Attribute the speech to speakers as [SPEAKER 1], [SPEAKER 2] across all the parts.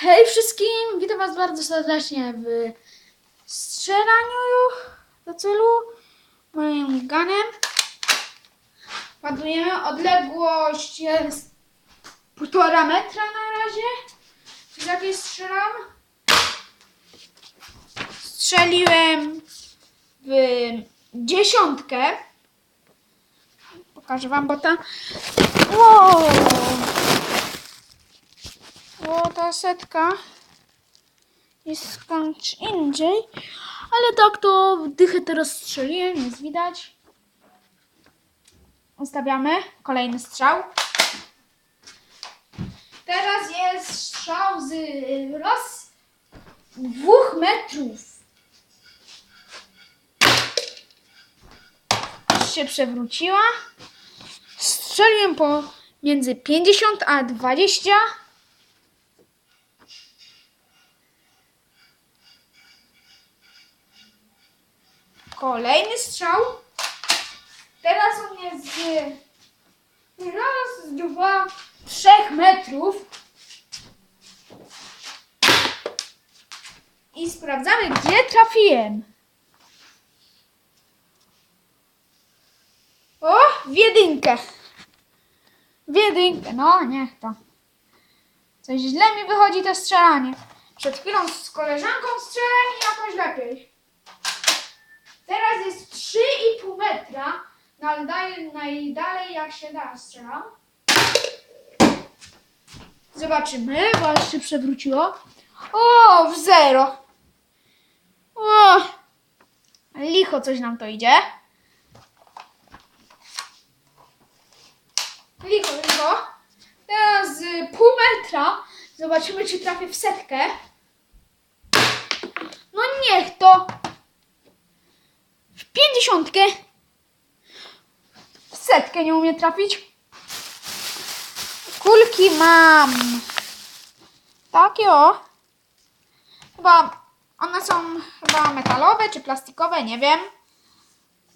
[SPEAKER 1] Hej wszystkim, witam was bardzo serdecznie w strzelaniu do celu moim gunem. Ładujemy, odległość jest półtora metra na razie. Z jakiej strzelam? Strzeliłem w dziesiątkę. Pokażę wam, bo tam... Wow! O, ta setka jest skądś indziej. Ale tak to dychę teraz strzeliłem, jest widać. Ustawiamy kolejny strzał. Teraz jest strzał z y, roz dwóch metrów. Już się przewróciła. Strzeliłem po między 50 a 20. Kolejny strzał. Teraz on jest z raz, dwa, trzech metrów. I sprawdzamy, gdzie trafiłem. O, w jedynkę. W jedynkę, no niech to. Coś źle mi wychodzi to strzelanie. Przed chwilą z koleżanką strzelałem i jakoś lepiej. Teraz jest 3,5 metra. No ale dalej, najdalej jak się da strzelam. Zobaczymy, bo aż się przewróciło. O, w zero. O, licho coś nam to idzie. Licho, licho. Teraz z pół metra. Zobaczymy, czy trafię w setkę. No niech to w pięćdziesiątkę. W setkę nie umie trafić. Kulki mam. Takie o. Chyba one są chyba metalowe czy plastikowe, nie wiem.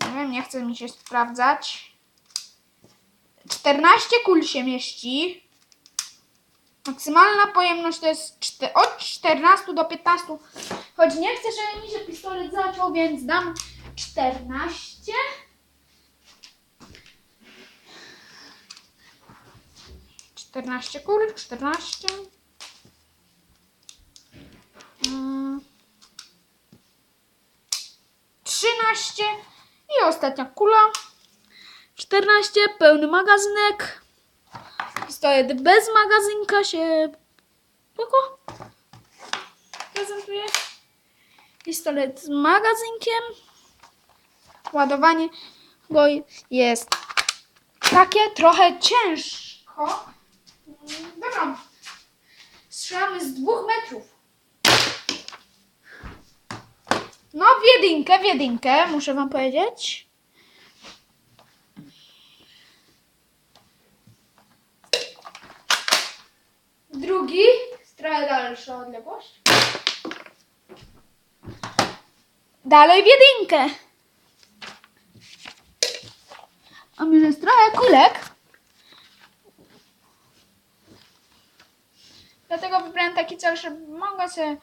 [SPEAKER 1] Nie wiem, nie chce mi się sprawdzać. 14 kul się mieści. Maksymalna pojemność to jest od 14 do 15. Choć nie chcę, żeby mi się pistolet zaczął, więc dam 14. Czternaście kul, czternaście. Mm. Trzynaście. I ostatnia kula. Czternaście, pełny magazynek. Pistolet bez magazynka się spoko prezentuje. Pistolet z magazynkiem. Ładowanie go jest takie trochę ciężko. Dobra. Strzelamy z dwóch metrów. No, w jedynkę, w jedynkę, muszę wam powiedzieć. Drugi, trochę dalsza odległość. Dalej w jedynkę. A już jest trochę kulek. Dlatego wybrałem taki cel, że mogę sobie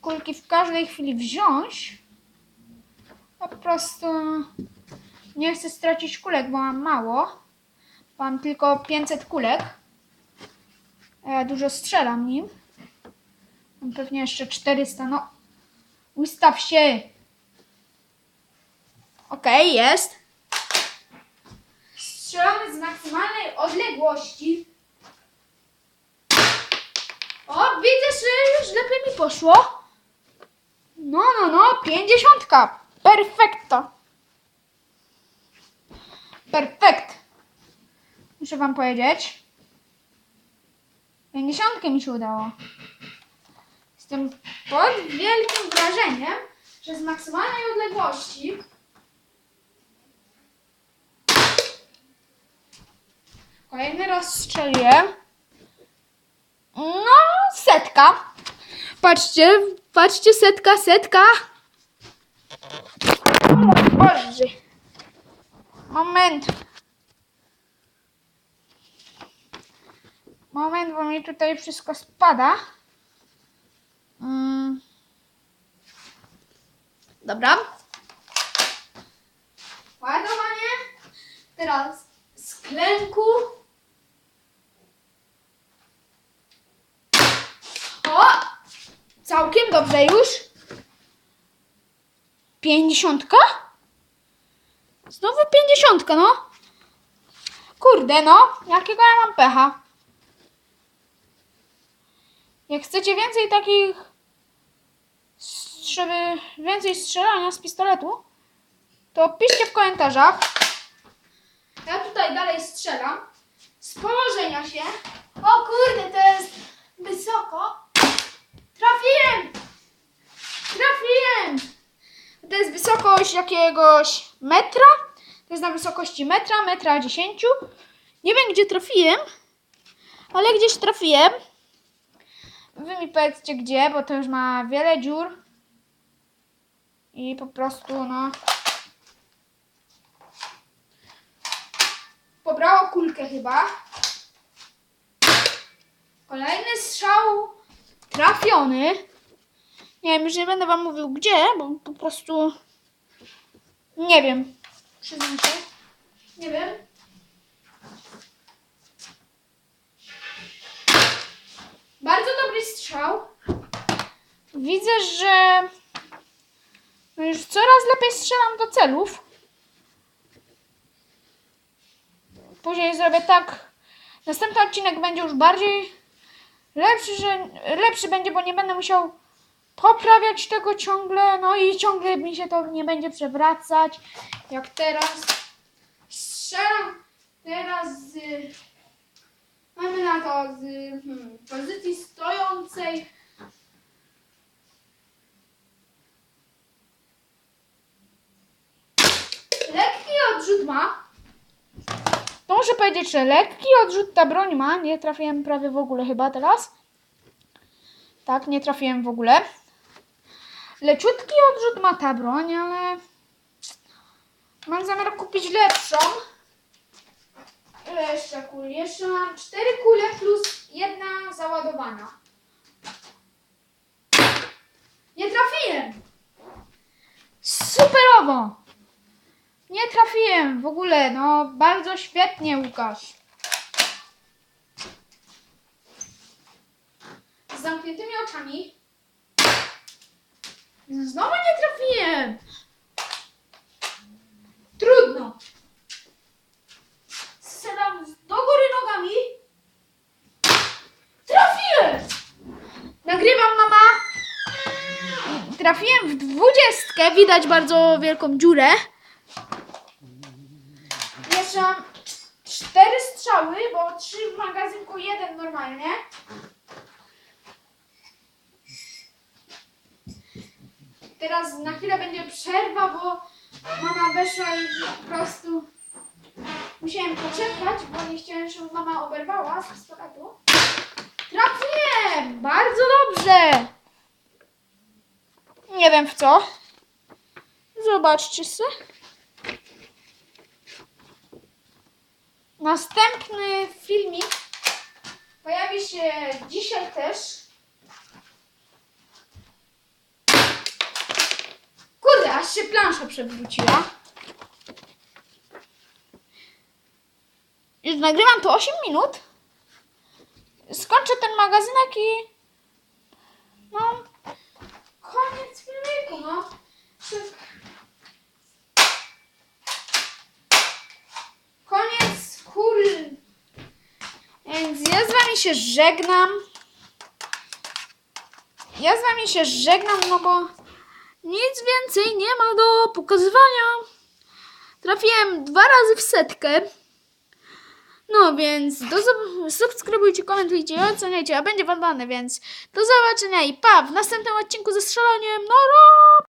[SPEAKER 1] kulki w każdej chwili wziąć. Po prostu nie chcę stracić kulek, bo mam mało. Mam tylko 500 kulek. A ja dużo strzelam nim. Mam pewnie jeszcze 400. No, ustaw się. Okej, jest. Strzelamy z maksymalnej odległości. O, widzę, że już lepiej mi poszło. No, no, no, pięćdziesiątka. Perfekto. Perfekt. Muszę wam powiedzieć. Pięćdziesiątkę mi się udało. Jestem pod wielkim wrażeniem, że z maksymalnej odległości Kolejny raz strzeliłem. No, setka. Patrzcie, patrzcie, setka, setka. O Boże. Moment. Moment, bo mi tutaj wszystko spada. Mm. Dobra. Ładowanie. Teraz z. O! Całkiem dobrze już. Pięćdziesiątka? Znowu pięćdziesiątka, no. Kurde, no. Jakiego ja mam pecha. Jak chcecie więcej takich, żeby więcej strzelania z pistoletu, to piszcie w komentarzach. Ja tutaj dalej strzelam. Z położenia się. O kurde, to jest wysoko. Trafiłem! Trafiłem! To jest wysokość jakiegoś metra. To jest na wysokości metra, metra dziesięciu. Nie wiem, gdzie trafiłem, ale gdzieś trafiłem. Wy mi powiedzcie gdzie, bo to już ma wiele dziur. I po prostu, no. Pobrało kulkę chyba. Kolejny strzał trafiony. Nie wiem, już nie będę wam mówił gdzie, bo po prostu nie wiem. Przyznam się. Nie wiem. Bardzo dobry strzał. Widzę, że no już coraz lepiej strzelam do celów. Później zrobię tak. Następny odcinek będzie już bardziej lepszy, że lepszy będzie, bo nie będę musiał poprawiać tego ciągle. No i ciągle mi się to nie będzie przewracać. Jak teraz strzelam teraz z mamy na to z hmm, pozycji stojącej. Lekki odrzut ma. To muszę powiedzieć, że lekki odrzut ta broń ma. Nie trafiłem prawie w ogóle chyba teraz. Tak, nie trafiłem w ogóle. Leciutki odrzut ma ta broń, ale mam zamiar kupić lepszą. Ile jeszcze kul? Jeszcze mam cztery kule plus jedna załadowana. Nie trafiłem! Superowo! Nie trafiłem w ogóle, no bardzo świetnie Łukasz. Z zamkniętymi oczami. Znowu nie trafiłem. Trudno. Strzelam do góry nogami. Trafiłem! Nagrywam mama. Trafiłem w dwudziestkę. Widać bardzo wielką dziurę. Mam cztery strzały, bo trzy w magazynku, jeden normalnie. Teraz na chwilę będzie przerwa, bo mama weszła i po prostu musiałem poczekać, bo nie chciałem, żeby mama oberwała z pistoletu. Trafiłem! Bardzo dobrze! Nie wiem w co. Zobaczcie sobie. Następny filmik pojawi się dzisiaj też. Kurde, aż się plansza przewróciła. Już nagrywam to 8 minut. Skończę ten magazynek i... No... Koniec filmiku, no. Czy- Koniec kul. Więc ja z wami się żegnam. Ja z wami się żegnam, no bo nic więcej nie ma do pokazywania. Trafiłem dwa razy w setkę. No więc do subskrybujcie, komentujcie i oceniajcie, a będzie wam dane, więc do zobaczenia i pa w następnym odcinku ze strzelaniem. No, no!